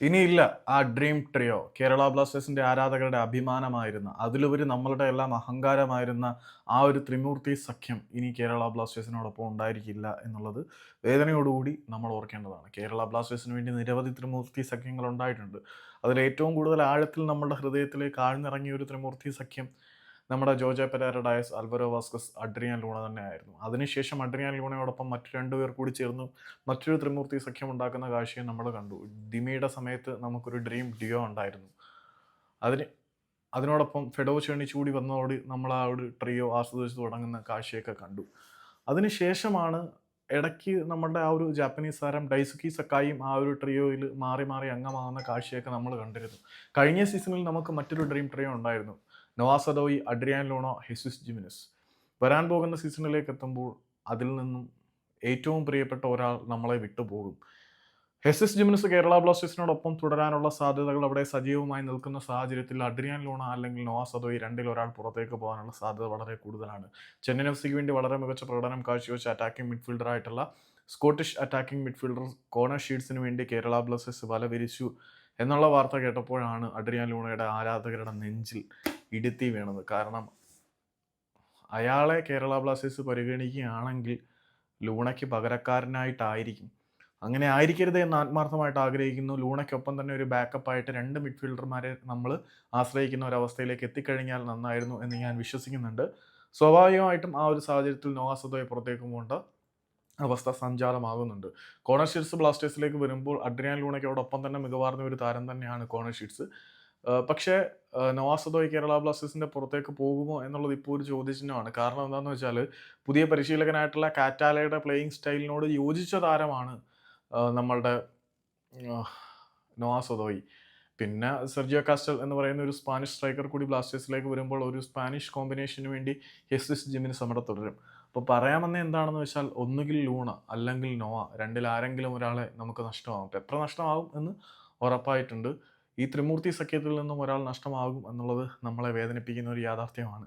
ഇനിയില്ല ആ dream trio Kerala ബ്ലാസ്റ്റേഴ്സിന്റെ ആരാധകരുടെ അഭിമാനമായിരുന്ന അതിലുപരി നമ്മളുടെ എല്ലാം അഹങ്കാരമായിരുന്ന ആ ഒരു ത്രിമൂർത്തി സഖ്യം ഇനി കേരള ബ്ലാസ്റ്റേഴ്സിനോടൊപ്പം ഉണ്ടായിരിക്കില്ല എന്നുള്ളത് വേദനയോടുകൂടി നമ്മൾ ഓർക്കേണ്ടതാണ്. കേരള ബ്ലാസ്റ്റേഴ്സിന് വേണ്ടി നിരവധി ത്രിമൂർത്തി സഖ്യങ്ങൾ ഉണ്ടായിട്ടുണ്ട്. അതിൽ ഏറ്റവും കൂടുതൽ ആഴത്തിൽ നമ്മുടെ ഹൃദയത്തിലേക്ക് ആഴ്ന്നിറങ്ങിയ ഒരു ത്രിമൂർത്തി സഖ്യം നമ്മുടെ Jojo Pereyra Diaz Alvaro Vasquez Adrian Luna തന്നെയായിരുന്നു. അതിനുശേഷം അഡ്രിയാൻ ലൂണയോടൊപ്പം മറ്റു രണ്ടുപേർ കൂടി ചേർന്നു. മറ്റൊരു ത്രിമൂർത്തി സഖ്യം ഉണ്ടാക്കുന്ന കാഴ്ചയും നമ്മൾ കണ്ടു. ഡിമിയുടെ സമയത്ത് നമുക്കൊരു ഡ്രീം ഡിയോ ഉണ്ടായിരുന്നു. അതിന് അതിനോടൊപ്പം ഫെഡോ ചേണി കൂടി വന്നതോട് നമ്മൾ ആ ഒരു ട്രിയോ ആസ്വദിച്ച് തുടങ്ങുന്ന കാഴ്ചയൊക്കെ കണ്ടു. അതിനുശേഷമാണ് ഇടയ്ക്ക് നമ്മുടെ ആ ഒരു ജാപ്പനീസ് താരം ഡൈസുക്കി സക്കായും ആ ഒരു ട്രിയോയിൽ മാറി മാറി അംഗമാകുന്ന കാഴ്ചയൊക്കെ നമ്മൾ കണ്ടിരുന്നു. കഴിഞ്ഞ സീസണിൽ നമുക്ക് മറ്റൊരു ഡ്രീം ട്രിയോ ഉണ്ടായിരുന്നു. നവാസദോയി അഡ്രിയാൻ ലോണോ ഹെസിസ് ജിമിനസ് വരാൻ പോകുന്ന സീസണിലേക്ക് എത്തുമ്പോൾ അതിൽ നിന്നും ഏറ്റവും പ്രിയപ്പെട്ട ഒരാൾ നമ്മളെ വിട്ടുപോകും. ഹെസിസ് ജിമിനസ് കേരള ബ്ലാസ്റ്റേഴ്സിനോടൊപ്പം തുടരാനുള്ള സാധ്യതകൾ അവിടെ സജീവമായി നിൽക്കുന്ന സാഹചര്യത്തിൽ അഡ്രിയാൻ ലോണ അല്ലെങ്കിൽ നവാസദോയി രണ്ടിൽ ഒരാൾ പുറത്തേക്ക് പോകാനുള്ള സാധ്യത വളരെ കൂടുതലാണ്. ചെന്നൈ എഫ് സിക്ക് വേണ്ടി വളരെ മികച്ച പ്രകടനം കാഴ്ചവെച്ച അറ്റാക്കിംഗ് മിഡ്ഫീൽഡറായിട്ടുള്ള സ്കോട്ടിഷ് അറ്റാക്കിംഗ് മിഡ്ഫീൽഡർ കോണർ ഷീഡ്സിന് വേണ്ടി കേരള ബ്ലാസ്റ്റേഴ്സ് വല വിരിച്ചു എന്നുള്ള വാർത്ത കേട്ടപ്പോഴാണ് അഡ്രിയാൻ ലൂണയുടെ ആരാധകരുടെ നെഞ്ചിൽ ഇടുത്തി വീണത്. കാരണം അയാളെ കേരള ബ്ലാസ്റ്റേഴ്സ് പരിഗണിക്കുകയാണെങ്കിൽ ലൂണയ്ക്ക് പകരക്കാരനായിട്ടായിരിക്കും അങ്ങനെ ആയിരിക്കരുത് എന്ന് ആത്മാർത്ഥമായിട്ട് ആഗ്രഹിക്കുന്നു. ലൂണയ്ക്കൊപ്പം തന്നെ ഒരു ബാക്കപ്പ് ആയിട്ട് രണ്ട് മിഡ്ഫീൽഡർമാരെ നമ്മൾ ആശ്രയിക്കുന്ന ഒരു അവസ്ഥയിലേക്ക് എത്തിക്കഴിഞ്ഞാൽ നന്നായിരുന്നു എന്ന് ഞാൻ വിശ്വസിക്കുന്നുണ്ട്. സ്വാഭാവികമായിട്ടും ആ ഒരു സാഹചര്യത്തിൽ നോവാസതോയെ പുറത്തേക്ക് പോകേണ്ട അവസ്ഥ സഞ്ചാരമാകുന്നുണ്ട്. കോണർ ഷീറ്റ്സ് ബ്ലാസ്റ്റേഴ്സിലേക്ക് വരുമ്പോൾ അഡ്രിയാൻ ലൂണയ്ക്കോടൊപ്പം തന്നെ മികവാർന്ന ഒരു താരം തന്നെയാണ് കോണർ ഷീറ്റ്സ് പക്ഷേ നവാസദോയ് കേരള ബ്ലാസ്റ്റേഴ്സിന്റെ പുറത്തേക്ക് പോകുമോ എന്നുള്ളത് ഇപ്പോൾ ഒരു ചോദ്യചിഹ്നമാണ്. കാരണം എന്താണെന്ന് വെച്ചാൽ പുതിയ പരിശീലകനായിട്ടുള്ള കാറ്റാലയുടെ പ്ലേയിങ് സ്റ്റൈലിനോട് യോജിച്ച താരമാണ് നമ്മളുടെ നവാസദോയ് പിന്നെ സെർജിയോ കാസ്റ്റൽ എന്ന് പറയുന്ന ഒരു സ്പാനിഷ് സ്ട്രൈക്കർ കൂടി ബ്ലാസ്റ്റേഴ്സിലേക്ക് വരുമ്പോൾ ഒരു സ്പാനിഷ് കോമ്പിനേഷന് വേണ്ടി ഹെസിസ് ജിമ്മിന് സമരം തുടരും. അപ്പോൾ പറയാമെന്ന എന്താണെന്ന് വെച്ചാൽ ഒന്നുകിൽ ലൂണ അല്ലെങ്കിൽ നോവ രണ്ടിൽ ആരെങ്കിലും ഒരാളെ നമുക്ക് നഷ്ടമാകും എത്ര നഷ്ടമാകും എന്ന് ഉറപ്പായിട്ടുണ്ട്. ഈ ത്രിമൂർത്തി സഖ്യത്തിൽ നിന്നും ഒരാൾ നഷ്ടമാകും എന്നുള്ളത് നമ്മളെ വേദനിപ്പിക്കുന്ന ഒരു യാഥാർത്ഥ്യമാണ്.